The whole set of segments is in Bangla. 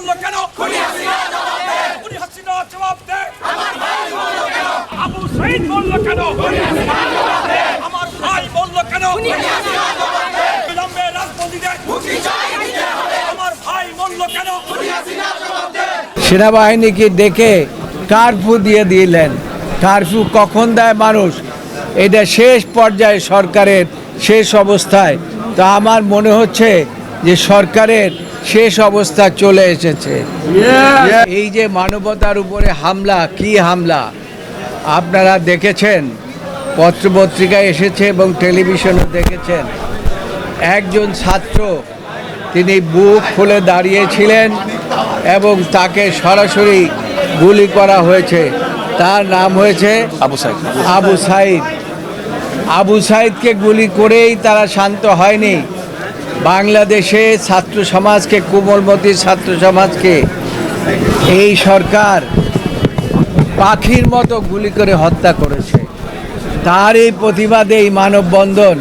বলল কেন? খুনি হাসিনা জবাব দে। আবু সাইদ বলল কেন? আমার ভাই বলল কেন? বিলম্বে আমার ভাই বলল কেন? সেনাবাহিনীকে ডেকে কারফিউ দিয়ে দিলেন। কারফিউ কখন দেয় মানুষ? এটা শেষ পর্যায়ে সরকারের শেষ অবস্থায়। তা আমার মনে হচ্ছে যে সরকারের শেষ অবস্থা চলে এসেছে। এই যে মানবতার উপরে হামলা কি হামলা? আপনারা দেখেছেন? পত্রপত্রিকায় এসেছে এবং টেলিভিশনও দেখেছেন। একজন ছাত্র তিনি বুক খুলে দাঁড়িয়েছিলেন এবং তাকে সরাসরি গুলি করা হয়েছে। তার নাম হয়েছে আবু সাইদ। আবু সাইদ। আবু সাইদকে গুলি করেই তারা শান্ত হয়নি। বাংলাদেশে ছাত্র সমাজকে, কোমলমতি ছাত্র সমাজকে এই সরকার পাখির মতো গুলি করে হত্যা করেছে। তার এই প্রতিবাদে এই মানববন্ধন।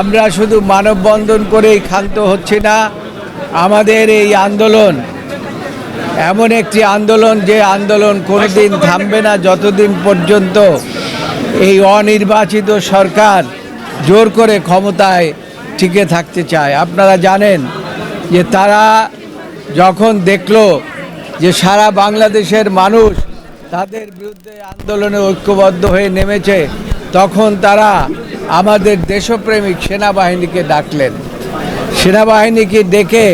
আমরা শুধু মানববন্ধন করেই ক্ষান্ত হচ্ছি না, আমাদের এই আন্দোলন এমন একটি আন্দোলন যে আন্দোলন কোনোদিন থামবে না যতদিন পর্যন্ত এই অনির্বাচিত সরকার জোর করে ক্ষমতায় টিকে থাকতে চায়। আপনারা জানেন যে তারা যখন দেখল যে সারা বাংলাদেশের মানুষ তাদের বিরুদ্ধে আন্দোলনে ঐক্যবদ্ধ হয়ে নেমেছে, তখন তারা আমাদের দেশপ্রেমিক সেনাবাহিনীকে ডাকলেন। সেনাবাহিনীকে ডেকে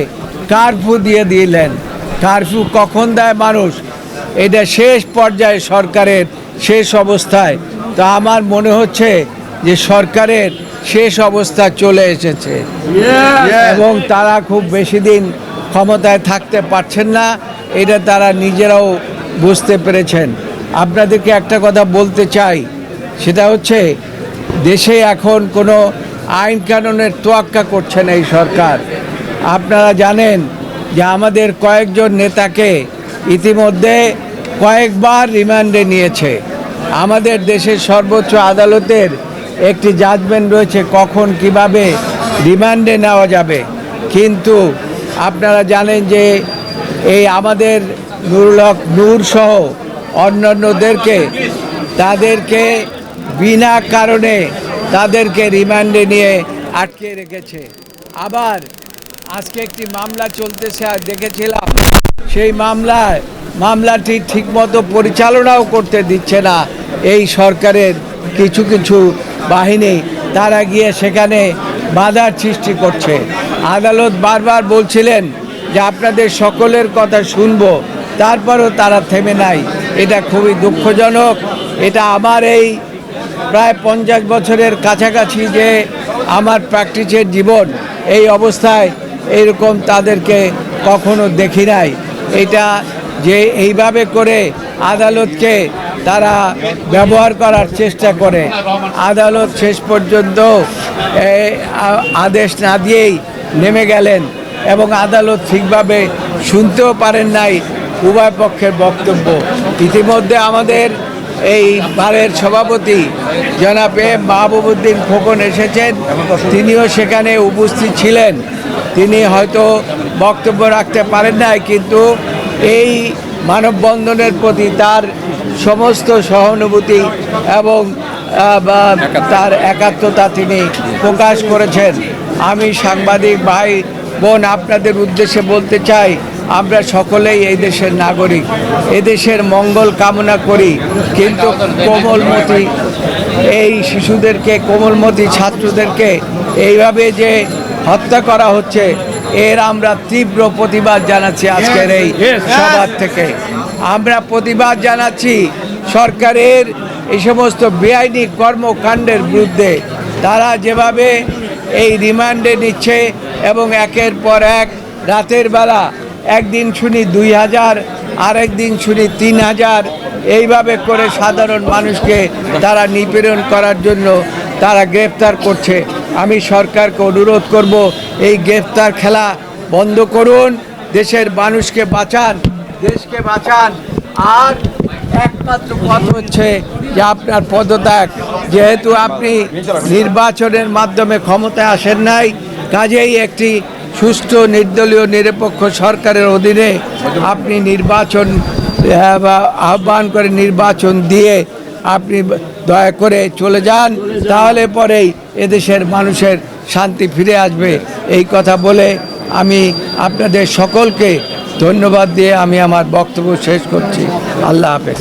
কারফিউ দিয়ে দিলেন। কারফিউ কখন দেয় মানুষ? এটা শেষ পর্যায়ে সরকারের শেষ অবস্থায়। তো আমার মনে হচ্ছে যে সরকারের শেষ অবস্থা চলে এসেছে। এবং তারা খুব বেশি দিন ক্ষমতায় থাকতে পারছেন না এটা তারা নিজেরাও বুঝতে পেরেছেন। আপনাদেরকে একটা কথা বলতে চাই সেটা হচ্ছে দেশে এখন কোনো আইন কানুনের তোয়াক্কা করছে না এই সরকার। আপনারা জানেন যে আমাদের কয়েকজন নেতাকে ইতিমধ্যে কয়েকবার রিমান্ডে নিয়েছে। আমাদের দেশের সর্বোচ্চ আদালতের একটি জাজমেন্ট রয়েছে কখন কীভাবে রিমান্ডে নেওয়া যাবে। কিন্তু আপনারা জানেন যে এই আমাদের নুরুলক নূর সহ অন্যান্যদেরকে, তাদেরকে বিনা কারণে তাদেরকে রিমান্ডে নিয়ে আটকে রেখেছে। আবার আজকে একটি মামলা চলতেছে, আর দেখেছিলাম সেই মামলায়, মামলাটি ঠিকমতো পরিচালনাও করতে দিচ্ছে না। এই সরকারের কিছু কিছু বাহিনী তারা গিয়ে সেখানে বাধার সৃষ্টি করছে। আদালত বারবার বলছিলেন যে আপনাদের সকলের কথা শুনব, তারপরও তারা থেমে নাই। এটা খুবই দুঃখজনক। এটা আমার এই প্রায় পঞ্চাশ বছরের কাছাকাছি যে আমার প্র্যাকটিসের জীবন, এই অবস্থায় এরকম তাদেরকে কখনো দেখি নাই। এটা যে এইভাবে করে আদালতকে তারা ব্যবহার করার চেষ্টা করে। আদালত শেষ পর্যন্ত আদেশ না দিয়েই নেমে গেলেন এবং আদালত ঠিকভাবে শুনতেও পারেন নাই উভয় পক্ষের বক্তব্য। ইতিমধ্যে আমাদের এই বারের সভাপতি জনাবে মাহবুবুদ্দিন খোকন এসেছেন। তিনিও সেখানে উপস্থিত ছিলেন। তিনি হয়তো বক্তব্য রাখতে পারেন নাই, কিন্তু এই মানববন্ধনের প্রতি তার সমস্ত সহানুভূতি এবং তার একাত্মতা তিনি প্রকাশ করেছেন। আমি সাংবাদিক ভাই বোন আপনাদের উদ্দেশ্যে বলতে চাই, আমরা সকলেই এই দেশের নাগরিক। এদেশের মঙ্গল কামনা করি, কিন্তু কোমলমতি এই শিশুদেরকে, কোমলমতি ছাত্রদেরকে এইভাবে যে হত্যা করা হচ্ছে এর আমরা তীব্র প্রতিবাদ জানাচ্ছি আজকের এই সবার থেকে। আমরা প্রতিবাদ জানাচ্ছি সরকারের এই সমস্ত বেআইনি কর্মকাণ্ডের বিরুদ্ধে। তারা যেভাবে এই রিমান্ডে নিচ্ছে এবং একের পর এক রাতের বেলা একদিন শুনি দুই হাজার আরেক দিন শুনি তিন হাজার এইভাবে করে সাধারণ মানুষকে তারা নিপীড়ন করার জন্য তারা গ্রেপ্তার করছে। আমি সরকারকে অনুরোধ করব, এই গ্রেপ্তার খেলা বন্ধ করুন, দেশের মানুষকে বাঁচান, দেশকে বাঁচান। আর একমাত্র পথ হচ্ছে যে আপনার পদত্যাগ। যেহেতু আপনি নির্বাচনের মাধ্যমে ক্ষমতায় আসেন নাই, কাজেই একটি সুষ্ঠু, নির্দলীয়, নিরপেক্ষ সরকারের অধীনে আপনি নির্বাচন আহ্বান করে নির্বাচন দিয়ে আপনি দয়া করে চলে যান, তাহলে পরেই এদেশের মানুষের শান্তি ফিরে আসবে। এই কথা বলে আমি আপনাদের সকলকে ধন্যবাদ দিয়ে আমি আমার বক্তব্য শেষ করছি। আল্লাহ হাফেজ।